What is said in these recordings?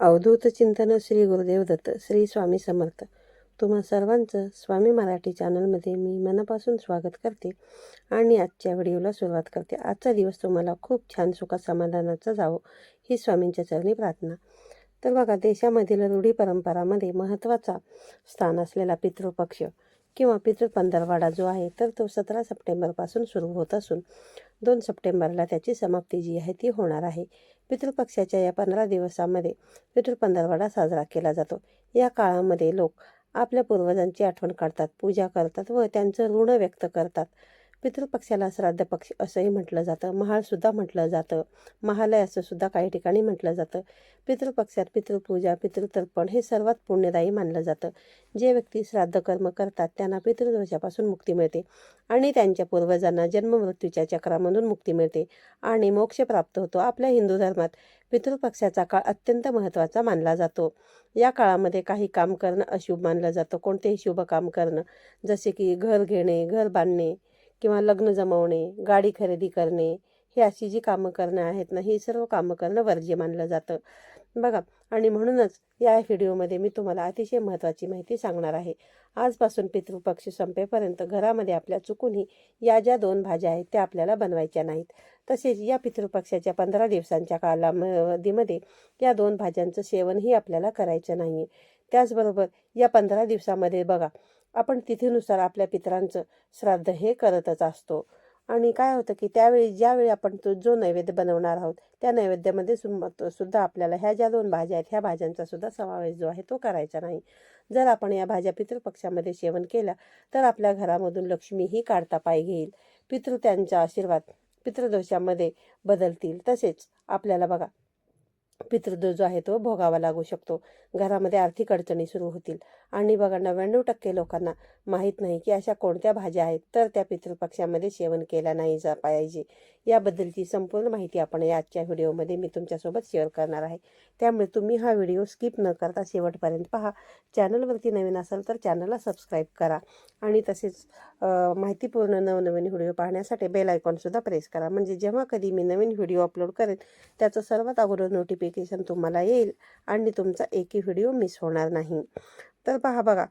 अवधूत चिंतन श्री गुरुदेव दत्त श्री स्वामी समर्थ. तुम्हा सर्वांचं स्वामी मराठी चॅनलमध्ये मी मनापासून स्वागत करते आणि आजच्या व्हिडिओला सुरुवात करते. आजचा दिवस तुम्हाला खूप छान सुखा समाधानाचा जावो ही स्वामींच्या चरणी प्रार्थना. तर बघा देशामधील रूढी परंपरामध्ये महत्त्वाचा स्थान असलेला पितृपक्ष. किंवा पितृ पंधरवाडा जो आहे तर तो सतरा सप्टेंबरपासून सुरू होत असून दोन सप्टेंबरला त्याची समाप्ती जी आहे ती होणार आहे. पितृपक्षाच्या या पंधरा दिवसामध्ये पितृ पंधरवाडा साजरा केला जातो. या काळामध्ये लोक आपल्या पूर्वजांची आठवण काढतात पूजा करतात व त्यांचं ऋण व्यक्त करतात. पितृपक्षाला श्राद्ध पक्ष असंही म्हटलं जातं. महालसुद्धा म्हटलं जातं. महालय असं सुद्धा काही ठिकाणी म्हटलं जातं. पितृपक्षात पितृपूजा पितृतर्पण हे सर्वात पुण्यदायी मानलं जातं. जे व्यक्ती श्राद्ध कर्म करतात त्यांना पितृदोषापासून मुक्ती मिळते आणि त्यांच्या पूर्वजांना जन्ममृत्यूच्या चक्रामधून मुक्ती मिळते आणि मोक्ष प्राप्त होतो आपल्या हिंदू धर्मात. पितृपक्षाचा काळ अत्यंत महत्त्वाचा मानला जातो. या काळामध्ये काही काम करणं अशुभ मानलं जातं. कोणतेही शुभ काम करणं जसे की घर घेणे घर बांधणे किंवा लग्न जमवणे गाडी खरेदी करणे हे अशी जी कामं करणं आहेत ना ही सर्व कामं करणं वर्ज्य मानलं जातं. बघा आणि म्हणूनच या व्हिडिओमध्ये मी तुम्हाला अतिशय महत्त्वाची माहिती सांगणार आहे. आजपासून पितृपक्ष संपेपर्यंत घरामध्ये आपल्या चुकूनही या ज्या दोन भाज्या आहेत त्या आपल्याला बनवायच्या नाहीत. तसेच या पितृपक्षाच्या पंधरा दिवसांच्या कालावधीमध्ये या दोन भाज्यांचं सेवनही आपल्याला करायचं नाही त्याचबरोबर या पंधरा दिवसामध्ये बघा आपण तिथीनुसार आपल्या पितरांचं श्राद्ध हे करतच असतो. आणि काय होतं की त्यावेळी ज्यावेळी आपण तो जो नैवेद्य बनवणार आहोत त्या नैवेद्यामध्ये सुद्धा आपल्याला ह्या ज्या दोन भाज्या आहेत ह्या भाज्यांचा सुद्धा समावेश जो आहे तो करायचा नाही. जर आपण या भाज्या पितृपक्षामध्ये सेवन केल्या तर आपल्या घरामधून लक्ष्मीही काढता पाय घेईल. पितृ त्यांचा आशीर्वाद पितृदोषामध्ये बदलतील. तसेच आपल्याला बघा पितृदोष जो आहे तो भोगावा लागू शकतो. घरामध्ये आर्थिक अडचणी सुरू होतील. आणि बघा नव्याण्णव टक्के लोकांना माहीत नाही की अशा कोणत्या भाज्या आहेत तर त्या पितृपक्षामध्ये सेवन केल्या नाही जा पाहिजे. याबद्दलची संपूर्ण माहिती आपण या आजच्या व्हिडिओमध्ये मी तुमच्यासोबत शेअर करणार आहे. त्यामुळे तुम्ही हा व्हिडिओ स्किप न करता शेवटपर्यंत पहा. चॅनलवरती नवीन असाल तर चॅनलला सबस्क्राईब करा. आणि तसेच माहितीपूर्ण नवनवीन व्हिडिओ पाहण्यासाठी बेल आयकॉनसुद्धा प्रेस करा. म्हणजे जेव्हा कधी मी नवीन व्हिडिओ अपलोड करेन त्याचं सर्वात अगोदर नोटिफिकेशन तुम्हाला येईल आणि तुमचा एक एकही व्हिडिओ मिस होणार नाही. तर पहा बघा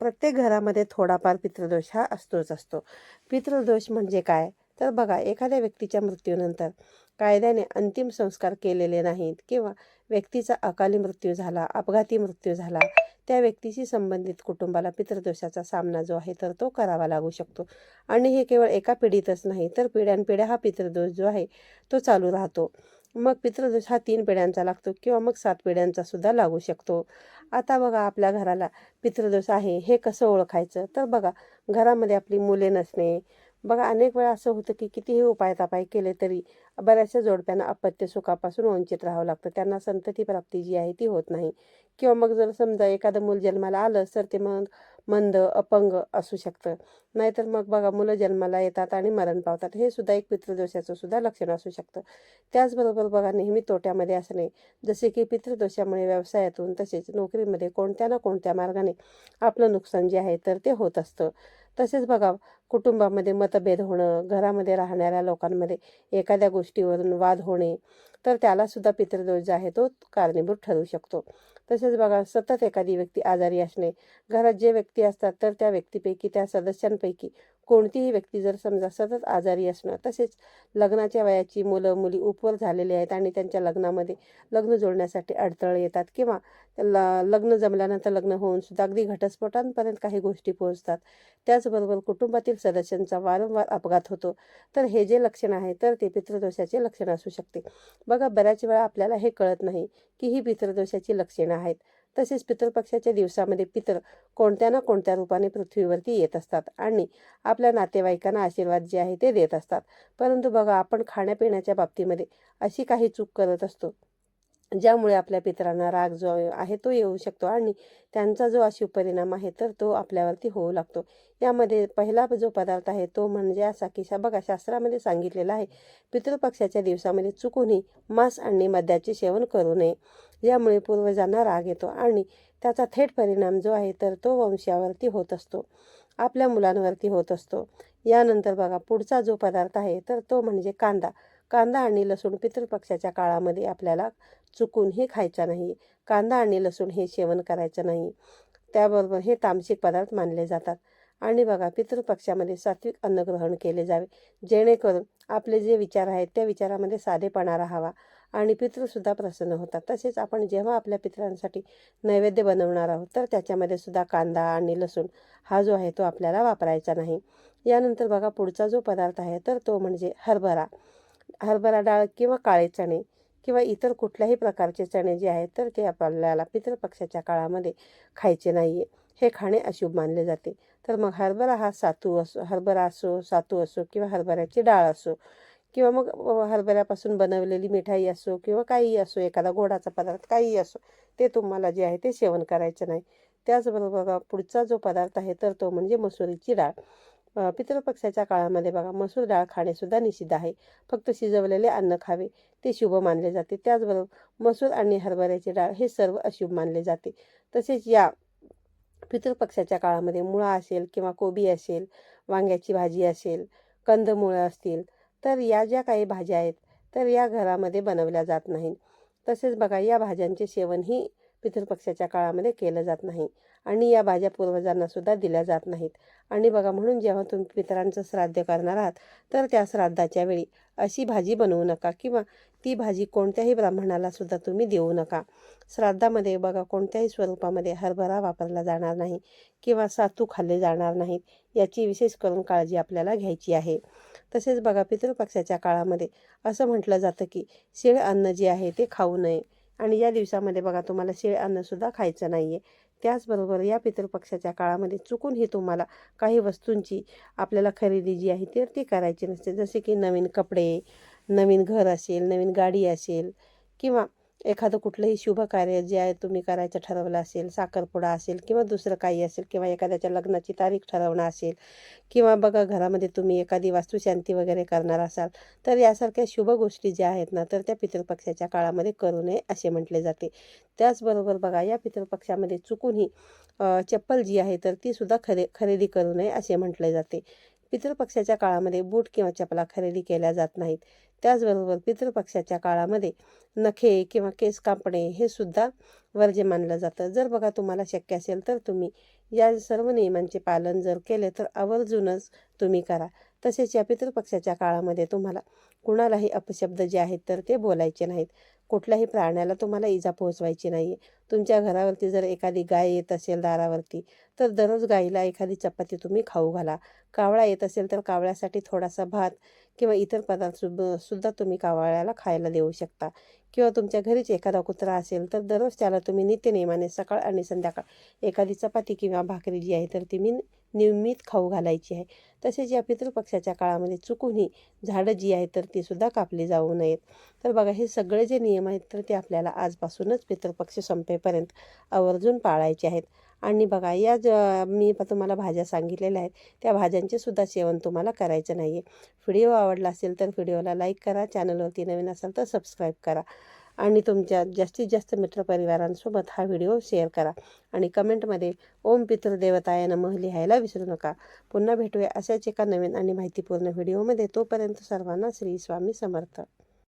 प्रत्येक घरामध्ये थोडाफार पितृदोष हा असतोच असतो. पितृदोष म्हणजे काय? तर बघा एखाद्या व्यक्तीच्या मृत्यूनंतर कायद्याने अंतिम संस्कार केलेले नाहीत किंवा व्यक्तीचा अकाली मृत्यू झाला अपघाती मृत्यू झाला त्या व्यक्तीशी संबंधित कुटुंबाला पितृदोषाचा सामना जो आहे तर तो करावा लागू शकतो. आणि हे केवळ एका पिढीतच नाही तर पिढ्यानपिढ्या हा पितृदोष जो आहे तो चालू राहतो. मग पितृदोष हा तीन पिढ्यांचा लागतो किंवा मग सात पिढ्यांचा सुद्धा लागू शकतो. आता बघा आपल्या घराला पितृदोष आहे हे कसं ओळखायचं? तर बघा घरामध्ये आपली मुले नसणे. बघा अनेक वेळा असं होतं की कितीही उपाय तापाय केले तरी बऱ्याचशा जोडप्यांना अपत्य सुखापासून वंचित राहावं लागतं. त्यांना संतती प्राप्ती जी आहे ती होत नाही. किंवा मग जर समजा एखादं मूल जन्माला आलं तर ते मग मंद अपंग असू शकतं. नाहीतर मग बघा मुलं जन्माला येतात आणि मरण पावतात. हे सुद्धा एक पितृदोषाचं सुद्धा लक्षण असू शकतं. त्याचबरोबर बघा नेहमी तोट्यामध्ये असणे. जसे की पितृदोषामुळे व्यवसायातून तसेच नोकरीमध्ये कोणत्या ना कोणत्या मार्गाने आपलं नुकसान जे आहे तर ते होत असतं. तसेच बघा कुटुंबामध्ये मतभेद होणं घरामध्ये राहणाऱ्या लोकांमध्ये एखाद्या गोष्टीवरून वाद होणे तर त्यालासुद्धा पितृदोष जो आहे तो कारणीभूत ठरू शकतो. तसेच बघा सतत एखादी व्यक्ती आजारी असणे घरात जे व्यक्ती असतात तर त्या व्यक्तीपैकी त्या सदस्यांपैकी कोणतीही व्यक्ती जर समजा सतत आजारी असणं तसेच लग्नाच्या वयाची मुलं मुली उपवर झालेली आहेत आणि त्यांच्या लग्नामध्ये लग्न जोडण्यासाठी अडथळे येतात किंवा ल लग्न जमल्यानंतर लग्न होऊन सुद्धा अगदी घटस्फोटांपर्यंत काही गोष्टी पोहोचतात. त्याचबरोबर कुटुंबातील सदस्यांचा वारंवार अपघात होतो. तर हे जे लक्षण आहे तर ते पितृदोषाचे लक्षण असू शकते. बघा बऱ्याच वेळा आपल्याला हे कळत नाही की ही पितृदोषाची लक्षणं आहेत. तसेच पितृपक्षाच्या दिवसामध्ये पितर कोणत्या ना कोणत्या रूपाने पृथ्वीवरती येत असतात आणि आपल्या नातेवाईकांना आशीर्वाद जे आहे ते देत असतात. परंतु बघा आपण खाण्यापिण्याच्या बाबतीमध्ये अशी काही चूक करत असतो. ज्यामुळे आपल्या पितरांना राग जो आहे तो येऊ शकतो आणि त्यांचा जो अशुभ परिणाम आहे तर तो आपल्यावरती होऊ लागतो. यामध्ये पहिला जो पदार्थ आहे तो म्हणजे असा की शा बघा शास्त्रामध्ये सांगितलेला आहे पितृपक्षाच्या दिवसामध्ये चुकूनही मांस आणि मद्याचे सेवन करू नये. यामुळे पूर्वजांना राग येतो आणि त्याचा थेट परिणाम जो आहे तर तो वंशावरती होत असतो. आपल्या मुलांवरती होत असतो. यानंतर बघा पुढचा जो पदार्थ आहे तर तो म्हणजे कांदा. कांदा आणि लसूण पितृपक्षाच्या काळामध्ये आपल्याला चुकूनही खायचा नाही. कांदा आणि लसूण हे सेवन करायचं नाही. त्याबरोबर हे तामसिक पदार्थ मानले जातात. आणि बघा पितृपक्षामध्ये सात्विक अन्न ग्रहण केले जावे. जेणेकरून आपले जे विचार आहेत त्या विचारामध्ये साधेपणा राहावा आणि पितृसुद्धा प्रसन्न होतात. तसेच आपण जेव्हा आपल्या पितरांसाठी नैवेद्य बनवणार आहोत तर त्याच्यामध्ये सुद्धा कांदा आणि लसूण हा जो आहे तो आपल्याला वापरायचा नाही. यानंतर बघा पुढचा जो पदार्थ आहे तर तो म्हणजे हरभरा. हरभरा डाळ किंवा काळे चणे किंवा इतर कुठल्याही प्रकारचे चणे जे आहेत तर ते आपल्याला पितृपक्षाच्या काळामध्ये खायचे नाही आहे हे खाणे अशुभ मानले जाते. तर मग हरभरा हा सातू असो हरभरा असो सातू असो किंवा हरभऱ्याची डाळ असो किंवा मग हरभऱ्यापासून बनवलेली मिठाई असो किंवा काहीही असो एखादा गोडाचा पदार्थ काहीही असो ते तुम्हाला जे आहे ते सेवन करायचं नाही. त्याचबरोबर पुढचा जो पदार्थ आहे तर तो म्हणजे मसुरीची डाळ. पितृपक्षाच्या काळामध्ये बघा मसूर डाळ खाणेसुद्धा निषिद्ध आहे. फक्त शिजवलेले अन्न खावे ते शुभ मानले जाते. त्याचबरोबर मसूर आणि हरभऱ्याची डाळ हे सर्व अशुभ मानले जाते. तसेच या पितृपक्षाच्या काळामध्ये मुळा असेल किंवा कोबी असेल वांग्याची भाजी असेल कंदमुळं असतील तर या ज्या काही भाज्या आहेत तर या घरामध्ये बनवल्या जात नाहीत. तसेच बघा या भाज्यांचे सेवनही पितृपक्षाच्या काळामध्ये केलं जात नाही. आणि या भाज्या पूर्वजांना सुद्धा दिल्या जात नाहीत. आणि बघा म्हणून जेव्हा तुम्ही पितरांचं श्राद्ध करणार आहात तर त्या श्राद्धाच्या वेळी अशी भाजी बनवू नका किंवा ती भाजी कोणत्याही ब्राह्मणाला सुद्धा तुम्ही देऊ नका. श्राद्धामध्ये बघा कोणत्याही स्वरूपामध्ये हरभरा वापरला जाणार नाही किंवा सातू खाल्ले जाणार नाहीत याची विशेष करून काळजी आपल्याला घ्यायची आहे. तसेच बघा पितृपक्षाच्या काळामध्ये असं म्हटलं जातं की शिळ अन्न जे आहे ते खाऊ नये. आणि या दिवसामध्ये बघा तुम्हाला शिळे अन्नसुद्धा खायचं नाही आहे त्याचबरोबर या पितृपक्षाच्या काळामध्ये चुकूनही तुम्हाला काही वस्तूंची आपल्याला खरेदी जी आहे तर ती करायची नसते. जसे की नवीन कपडे नवीन घर असेल नवीन गाडी असेल किंवा एखादं कुठलंही शुभ कार्य जे आहे तुम्ही करायचं ठरवलं असेल साखरपुडा असेल किंवा दुसरं काही असेल किंवा एखाद्याच्या लग्नाची तारीख ठरवणं असेल किंवा बघा घरामध्ये तुम्ही एखादी वास्तुशांती वगैरे करणार असाल तर यासारख्या शुभ गोष्टी ज्या आहेत ना तर त्या पितृपक्षाच्या काळामध्ये करू नये असे म्हटले जाते. त्याचबरोबर बघा या पितृपक्षामध्ये चुकूनही चप्पल जी आहे तर ती सुद्धा खरे खरेदी करू नये असे म्हटले जाते. पितृपक्षाच्या काळामध्ये बूट किंवा चपला खरेदी केल्या जात नाहीत. त्याचबरोबर पितृपक्षाच्या काळामध्ये नखे किंवा केस कापणे हे सुद्धा वर्ज्य मानलं जातं. जर बघा तुम्हाला शक्य असेल तर तुम्ही या सर्व नियमांचे पालन जर केले तर आवर्जूनच तुम्ही करा. तसेच या पितृपक्षाच्या काळामध्ये तुम्हाला कुणालाही अपशब्द जे आहेत तर ते बोलायचे नाहीत. कुठल्याही प्राण्याला तुम्हाला इजा पोहोचवायची नाही आहे तुमच्या घरावरती जर एखादी गाय येत असेल दारावरती तर दररोज गाईला एखादी चपाती तुम्ही खाऊ घाला. कावळा येत असेल तर कावळ्यासाठी थोडासा भात किंवा इतर पदार्थ सुद्धा तुम्ही कावळ्याला खायला देऊ शकता. किंवा तुमच्या घरीच एखादा कुत्रा असेल तर दररोज त्याला तुम्ही नित्यनेमाने सकाळ आणि संध्याकाळ एखादी चपाती किंवा भाकरी जी आहे तर ती मी नियमित खाऊ घालायची आहे. तसेच या पितृपक्षाच्या काळामध्ये चुकूनही झाडं जी आहेत तर ती सुद्धा कापली जाऊ नयेत. तर बघा हे सगळे जे नियम आहेत तर ते आपल्याला आजपासूनच पितृपक्ष संपेपर्यंत आवर्जून पाळायचे आहेत. आणि बघा या ज मी तुम्हाला भाज्या सांगितलेल्या आहेत त्या भाज्यांचे सुद्धा सेवन तुम्हाला करायचं नाही आहे व्हिडिओ आवडला असेल तर व्हिडिओला लाईक करा चॅनलवरती नवीन असाल तर सबस्क्राईब करा आणि तुमच्या जास्तीत जास्त मित्रपरिवारांसोबत हा व्हिडिओ शेअर करा आणि कमेंटमध्ये ओम पितृदेवताय नमः लिहायला विसरू नका. पुन्हा भेटूया अशाच एका नवीन आणि माहितीपूर्ण व्हिडिओमध्ये. तोपर्यंत सर्वांना श्री स्वामी समर्थ.